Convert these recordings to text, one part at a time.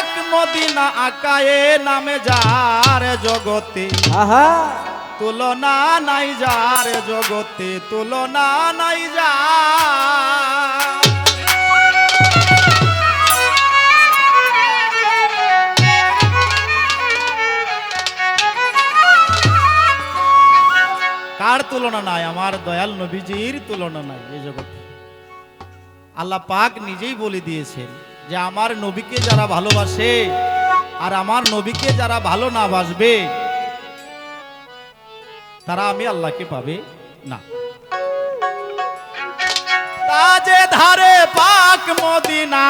পাক মদিনা আকায়ে নামে যার জগতে। আহা। তুলনা নাই যার জগতে তুলনা নাই যার। কার তুলনা নাই? আমার দয়াল নবীজির তুলনা নাই এই জগতে। আল্লাহ পাক নিজেই বলে দিয়েছেন যে আমার নবীকে যারা ভালোবাসে আর আমার নবীকে যারা ভালো না বাসবে, তারা আমি আল্লাহকে পাবে না। তাজে ধারে পাক মদিনা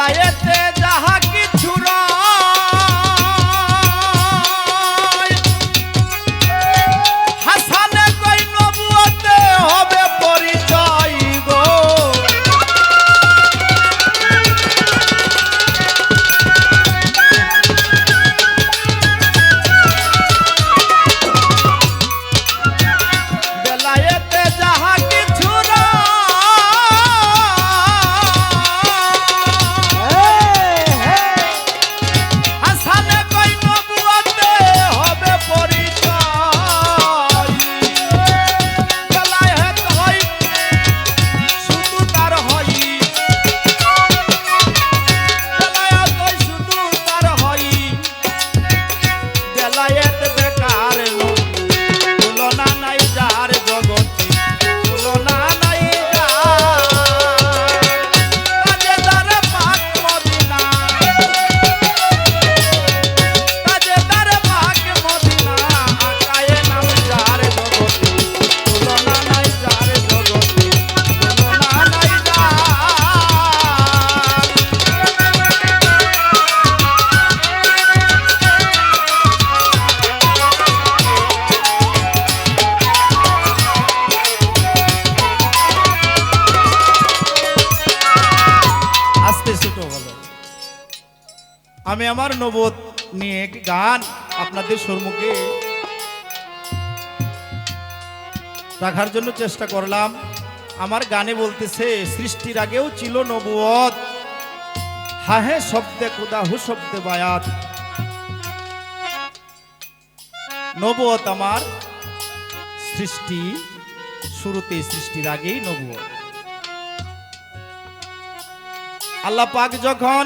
Bye. আমি আমার নবত নিয়ে একটি গান আপনাদের সম্মুখে রাখার জন্য চেষ্টা করলাম। আমার গানে বলতেছে, সৃষ্টির আগেও ছিল নবুয়ত। হাহে শব্দে কুদা হু, শব্দে বায়াত। নবুয়ত আমার সৃষ্টি, শুরুতে সৃষ্টির আগেই নবুয়ত। আল্লাহ পাক যখন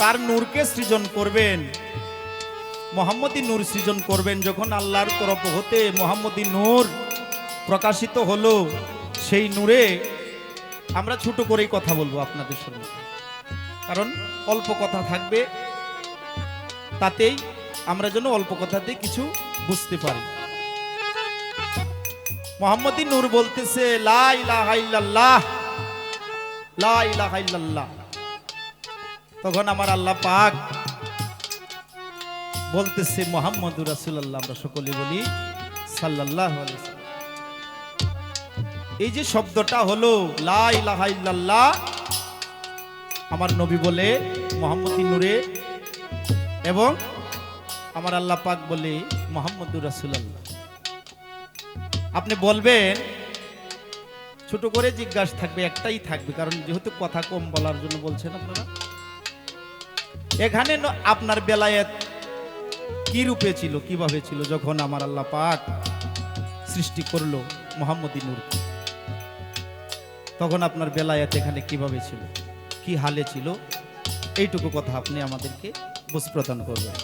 তার নূরকে সৃজন করবেন। মোহাম্মদী নূর সৃজন করবেন যখন আল্লাহর তরফ হতে মোহাম্মদী নূর প্রকাশিত হলো। সেই নূরে আমরা ছোট করেই কথা বলব আপনাদের সঙ্গে। কারণ অল্প কথা থাকবে, তাতেই আমরা যেন অল্প কথাতে কিছু বুঝতে পারি। মোহাম্মদী নূর বলতেছে, লা ইলাহা তখন আমার আল্লাহ পাক বলতেছে, মোহাম্মদুর রাসূলুল্লাহ আমরা সকলে বলি ওয়াসাল্লাম। এই যে শব্দটা হলো আমার নবী বলে, মোহাম্মদী নূরে এবং আমার আল্লাহ পাক বলে, মোহাম্মদুর রাসূলুল্লাহ আপনি বলবেন, ছোট করে জিজ্ঞাসা থাকবে, একটাই থাকবে, কারণ যেহেতু কথা কম বলার জন্য বলছেন আপনারা এখানে আপনার বেলায়েত কি রূপে ছিল, কীভাবে ছিল যখন আমার আল্লাহ পাক সৃষ্টি করল মোহাম্মদী নূর তখন আপনার বেলায়েত এখানে কীভাবে ছিল, কি হালে ছিল? এইটুকু কথা আপনি আমাদেরকে বুঝ প্রদান করবেন।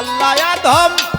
আল্লাহ আদম